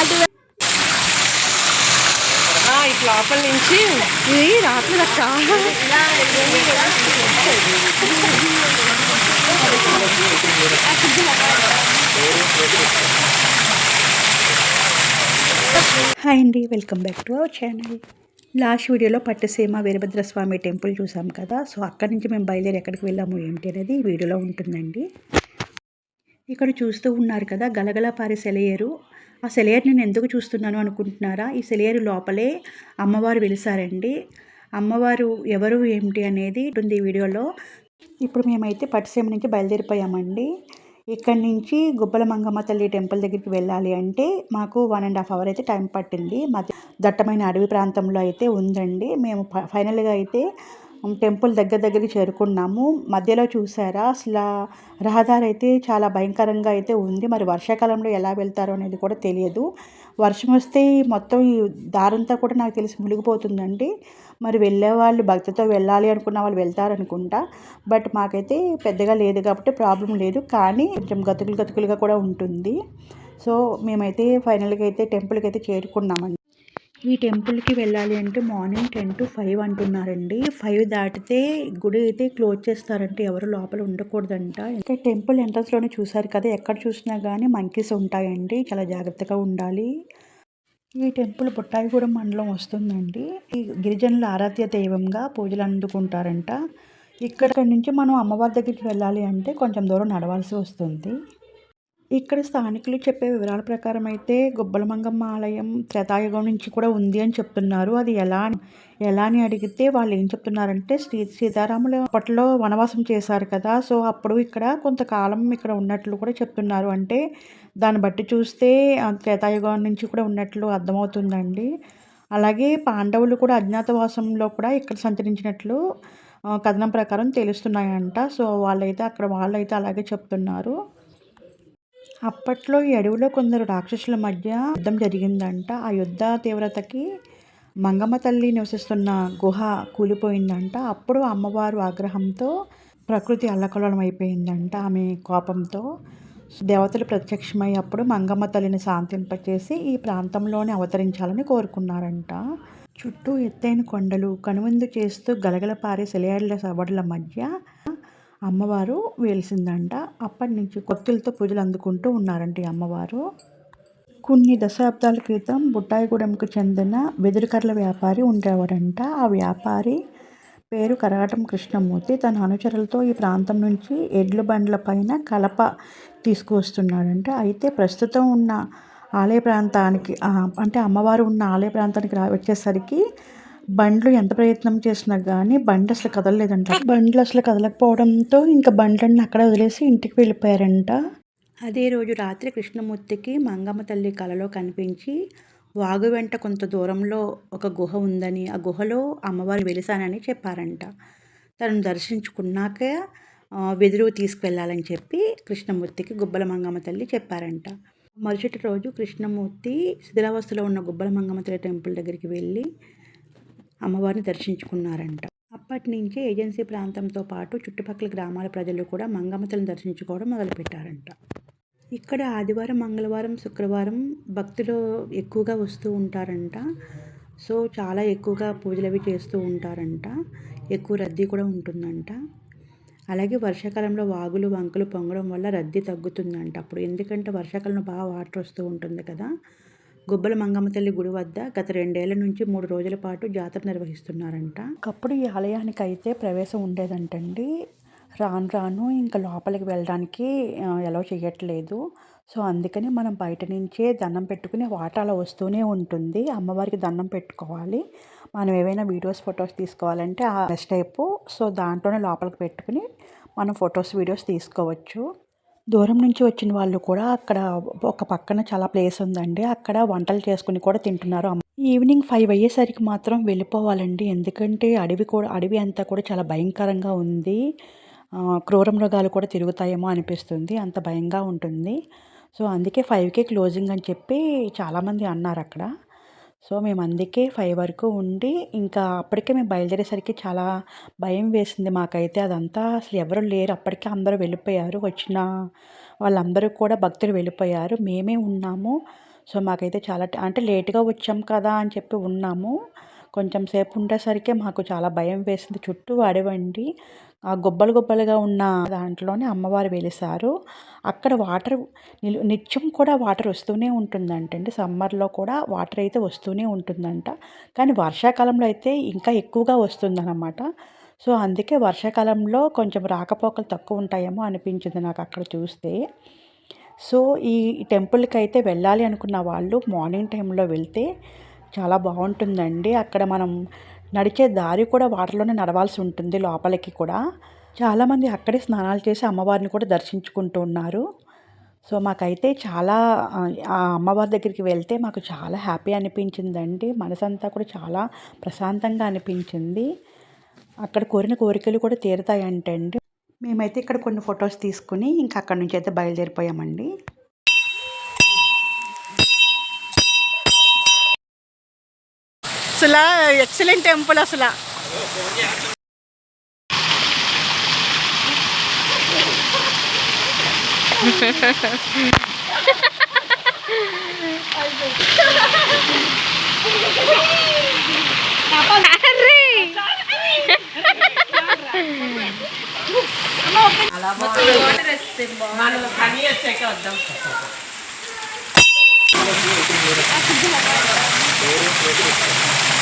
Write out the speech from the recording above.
అటు లోపల నుంచి ఇది రాత్రి హాయ్ అండి welcome back to our channel. Last వీడియోలో పట్టుసీమ వీరభద్రస్వామి టెంపుల్ చూసాం కదా. సో అక్కడి నుంచి మేము బయలుదేరి ఎక్కడికి వెళ్ళాము ఏమిటి అనేది వీడియోలో ఉంటుందండి. ఇక్కడ చూస్తూ ఉన్నారు కదా గలగల పారే సెలయేరు ఆ సెలయర్ నేను ఎందుకు చూస్తున్నాను అనుకుంటున్నారా? ఈ సెలయర్ లోపలే అమ్మవారు వెలిసారండి. అమ్మవారు ఎవరు ఏమిటి అనేది ఉంటుంది ఈ వీడియోలో ఇప్పుడు మేమైతే పట్టుసీమ నుంచి బయలుదేరిపోయామండి. ఇక్కడి నుంచి గుబ్బల మంగమ్మ తల్లి టెంపుల్ దగ్గరికి వెళ్ళాలి అంటే మాకు వన్ అండ్ హాఫ్ అవర్ అయితే టైం పట్టింది. మధ్య దట్టమైన అడవి ప్రాంతంలో అయితే ఉందండి. మేము ఫ- ఫైనల్గా అయితే టెంపుల్ దగ్గర దగ్గరికి చేరుకున్నాము. మధ్యలో చూసారా? అసలు రహదారి అయితే చాలా భయంకరంగా అయితే ఉంది. మరి వర్షాకాలంలో ఎలా వెళ్తారో అనేది కూడా తెలియదు. వర్షం వస్తే మొత్తం ఈ దారంతా కూడా నాకు తెలిసి మునిగిపోతుందండి. మరి వెళ్ళే వాళ్ళు భక్తితో వెళ్ళాలి అనుకున్న వాళ్ళు వెళ్తారనుకుంటా. బట్ మాకైతే పెద్దగా లేదు కాబట్టి ప్రాబ్లం లేదు. కానీ కొంచెం గతుకులు గతుకులుగా కూడా ఉంటుంది. సో మేమైతే ఫైనల్గా అయితే టెంపుల్కి అయితే చేరుకున్నామండి. ఈ టెంపుల్కి వెళ్ళాలి అంటే మార్నింగ్ టెన్ టు ఫైవ్ అంటున్నారండి. ఫైవ్ దాటితే గుడి అయితే క్లోజ్ చేస్తారంటే ఎవరు లోపల ఉండకూడదంట. ఇంకా టెంపుల్ ఎంట్రన్స్లోనే చూసారు కదా ఎక్కడ చూసినా కానీ మంకీస్ ఉంటాయండి చాలా జాగ్రత్తగా ఉండాలి. ఈ టెంపుల్ బుట్టాయిగూడెం మండలం వస్తుందండి. ఈ గిరిజనుల ఆరాధ్య దైవంగా పూజలు అందుకుంటారంట. ఇక్కడ నుంచి మనం అమ్మవారి దగ్గరికి వెళ్ళాలి అంటే కొంచెం దూరం నడవాల్సి వస్తుంది. ఇక్కడ స్థానికులు చెప్పే వివరాల ప్రకారం అయితే గుబ్బల మంగమ్మ ఆలయం త్రేతాయుగం నుంచి కూడా ఉంది అని చెప్తున్నారు. అది ఎలా ఎలా అని అడిగితే వాళ్ళు ఏం చెప్తున్నారంటే శ్రీ సీతారాములు అప్పట్లో వనవాసం చేశారు కదా సో అప్పుడు ఇక్కడ కొంతకాలం ఇక్కడ ఉన్నట్లు కూడా చెప్తున్నారు. అంటే దాన్ని బట్టి చూస్తే త్రేతాయుగం నుంచి కూడా ఉన్నట్లు అర్థమవుతుందండి. అలాగే పాండవులు కూడా అజ్ఞాతవాసంలో కూడా ఇక్కడ సంచరించినట్లు కథనం ప్రకారం తెలుస్తున్నాయంట. సో వాళ్ళైతే అక్కడ వాళ్ళైతే అలాగే చెప్తున్నారు. అప్పట్లో ఈ అడవిలో కొందరు రాక్షసుల మధ్య యుద్ధం జరిగిందంట. ఆ యుద్ధ తీవ్రతకి మంగమ్మ తల్లి నివసిస్తున్న గుహ కూలిపోయిందంట. అప్పుడు అమ్మవారు ఆగ్రహంతో ప్రకృతి అల్లకల్లోలం అయిపోయిందంట ఆమె కోపంతో. దేవతలు ప్రత్యక్షమై అప్పుడు మంగమ్మ తల్లిని శాంతింపచేసి ఈ ప్రాంతంలోనే అవతరించాలని కోరుకున్నారంట. చుట్టూ ఎత్తైన కొండలు కనువిందు చేస్తూ గలగల పారే సెలయాళ్ళ సవడల మధ్య అమ్మవారు వేలిసిందంట. అప్పటి నుంచి కొత్తులతో పూజలు అందుకుంటూ ఉన్నారంట అమ్మవారు. కొన్ని దశాబ్దాల క్రితం బుట్టాయిగూడెంకు చెందిన వెదురుకర్ల వ్యాపారి ఉండేవాడంట. ఆ వ్యాపారి పేరు కరగటం కృష్ణమూర్తి. తన అనుచరులతో ఈ ప్రాంతం నుంచి ఎడ్ల బండ్ల పైన కలప తీసుకువస్తున్నాడంట. అయితే ప్రస్తుతం ఉన్న ఆలయ ప్రాంతానికి అంటే అమ్మవారు ఉన్న ఆలయ ప్రాంతానికి రా వచ్చేసరికి బండ్లు ఎంత ప్రయత్నం చేసినా కానీ బండి అసలు కదలలేదంట. బండ్లు అసలు కదలకపోవడంతో ఇంకా బండ్లన్నీ అక్కడ వదిలేసి ఇంటికి వెళ్ళిపోయారంట. అదే రోజు రాత్రి కృష్ణమూర్తికి మంగమ్మ తల్లి కలలో కనిపించి వాగు వెంట కొంత దూరంలో ఒక గుహ ఉందని ఆ గుహలో అమ్మవారు వెలిసానని చెప్పారంట. తనను దర్శించుకున్నాక వెదురు తీసుకువెళ్ళాలని చెప్పి కృష్ణమూర్తికి గుబ్బల మంగమ్మ తల్లి చెప్పారంట. మరుసటి రోజు కృష్ణమూర్తి శిథిలావస్థలో ఉన్న గుబ్బల మంగమ్మ తల్లి టెంపుల్ దగ్గరికి వెళ్ళి అమ్మవారిని దర్శించుకున్నారంట. అప్పటి నుంచే ఏజెన్సీ ప్రాంతంతో పాటు చుట్టుపక్కల గ్రామాల ప్రజలు కూడా మంగమ్మతలను దర్శించుకోవడం మొదలుపెట్టారంట. ఇక్కడ ఆదివారం మంగళవారం శుక్రవారం భక్తులు ఎక్కువగా వస్తూ ఉంటారంట. సో చాలా ఎక్కువగా పూజలు అవి చేస్తూ ఉంటారంట. ఎక్కువ రద్దీ కూడా ఉంటుందంట. అలాగే వర్షాకాలంలో వాగులు వంకలు పొంగడం వల్ల రద్దీ తగ్గుతుందంట అప్పుడు. ఎందుకంటే వర్షాకాలంలో బాగా వాటర్ వస్తూ ఉంటుంది కదా. గుబ్బల మంగమ్మ తల్లి గుడి వద్ద గత రెండేళ్ళ నుంచి మూడు రోజుల పాటు జాతర నిర్వహిస్తున్నారంట. ఒకప్పుడు ఈ ఆలయానికి అయితే ప్రవేశం ఉండేదంటండి. రాను రాను ఇంకా లోపలికి వెళ్ళడానికి ఎలా చేయట్లేదు సో అందుకని మనం బయట నుంచే దండం పెట్టుకుని వాటర్ వస్తూనే ఉంటుంది. అమ్మవారికి దండం పెట్టుకోవాలి. మనం ఏవైనా వీడియోస్ ఫొటోస్ తీసుకోవాలంటే ఆ టైపు సో దాంట్లోనే లోపలికి పెట్టుకుని మనం ఫొటోస్ వీడియోస్ తీసుకోవచ్చు. దూరం నుంచి వచ్చిన వాళ్ళు కూడా అక్కడ ఒక పక్కన చాలా ప్లేస్ ఉందండి. అక్కడ వంటలు చేసుకుని కూడా తింటున్నారు అమ్మ- ఈవినింగ్ ఫైవ్ అయ్యేసరికి మాత్రం వెళ్ళిపోవాలండి. ఎందుకంటే అడవి కూడా అడవి అంతా కూడా చాలా భయంకరంగా ఉంది. ఆ, క్రూర మృగాలు కూడా తిరుగుతాయేమో అనిపిస్తుంది. అంత భయంగా ఉంటుంది. సో అందుకే ఫైవ్కే క్లోజింగ్ అని చెప్పి చాలామంది అన్నారు అక్కడ. సో మేము అందుకే ఫైవ్ వరకు ఉండి ఇంకా అప్పటికే మేము బయలుదేరేసరికి చాలా భయం వేసింది మాకైతే. అదంతా అసలు ఎవరు లేరు. అప్పటికే అందరూ వెళ్ళిపోయారు. వచ్చిన వాళ్ళందరూ కూడా భక్తులు వెళ్ళిపోయారు. మేమే ఉన్నాము. సో మాకైతే చాలా అంటే లేట్గా వచ్చాం కదా అని చెప్పి ఉన్నాము. కొంచెం సేపు ఉండేసరికి మాకు చాలా భయం వేసింది. చుట్టూ అడవండి ఆ గొబ్బలు గొబ్బలుగా ఉన్న దాంట్లోనే అమ్మవారు వెలిసారు. అక్కడ వాటర్ నిలు నిత్యం కూడా వాటర్ వస్తూనే ఉంటుందంటండి. సమ్మర్లో కూడా వాటర్ అయితే వస్తూనే ఉంటుందంట. కానీ వర్షాకాలంలో అయితే ఇంకా ఎక్కువగా వస్తుందన్నమాట. సో అందుకే వర్షాకాలంలో కొంచెం రాకపోకలు తక్కువ ఉంటాయేమో అనిపించింది నాకు అక్కడ చూస్తే. సో ఈ టెంపుల్కి అయితే వెళ్ళాలి అనుకున్న వాళ్ళు మార్నింగ్ టైంలో వెళ్తే చాలా బాగుంటుందండి. అక్కడ మనం నడిచే దారి కూడా వాటర్లోనే నడవాల్సి ఉంటుంది లోపలికి కూడా. చాలామంది అక్కడే స్నానాలు చేసి అమ్మవారిని కూడా దర్శించుకుంటూ ఉన్నారు. సో మాకైతే చాలా ఆ, అమ్మవారి దగ్గరికి వెళ్తే మాకు చాలా హ్యాపీ అనిపించిందండి. మనసంతా కూడా చాలా ప్రశాంతంగా అనిపించింది. అక్కడ కోరిన కోరికలు కూడా తీరుతాయంటండి. మేమైతే ఇక్కడ కొన్ని ఫొటోస్ తీసుకుని ఇంకా అక్కడ నుంచి అయితే బయలుదేరిపోయామండి. అసలు ఎక్సలెంట్ టెంపుల్ అసలు. వద్దాం వేరియంట్ వెహికల్